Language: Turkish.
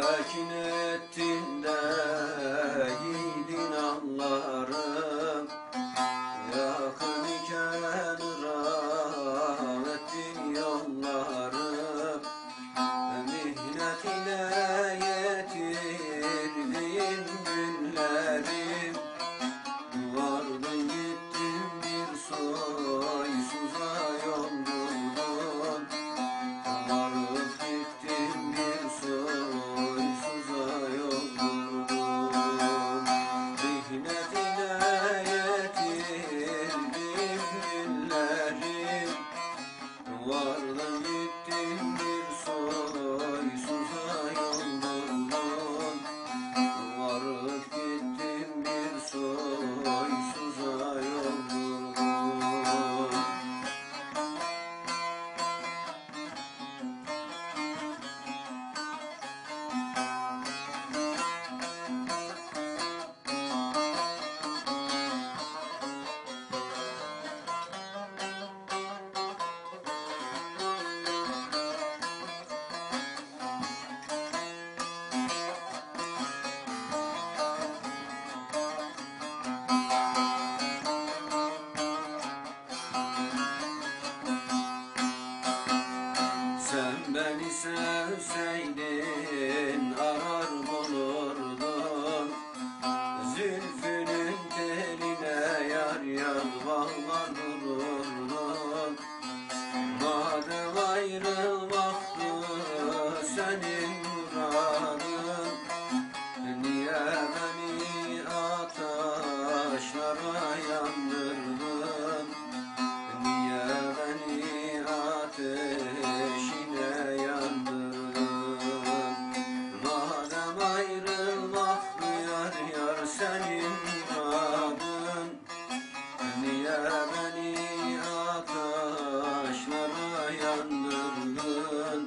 tekin ettin de yiğidin anlarım. Yakın iken Bardan gittin mi? senin adın. Niye beni ateşlere yandırdın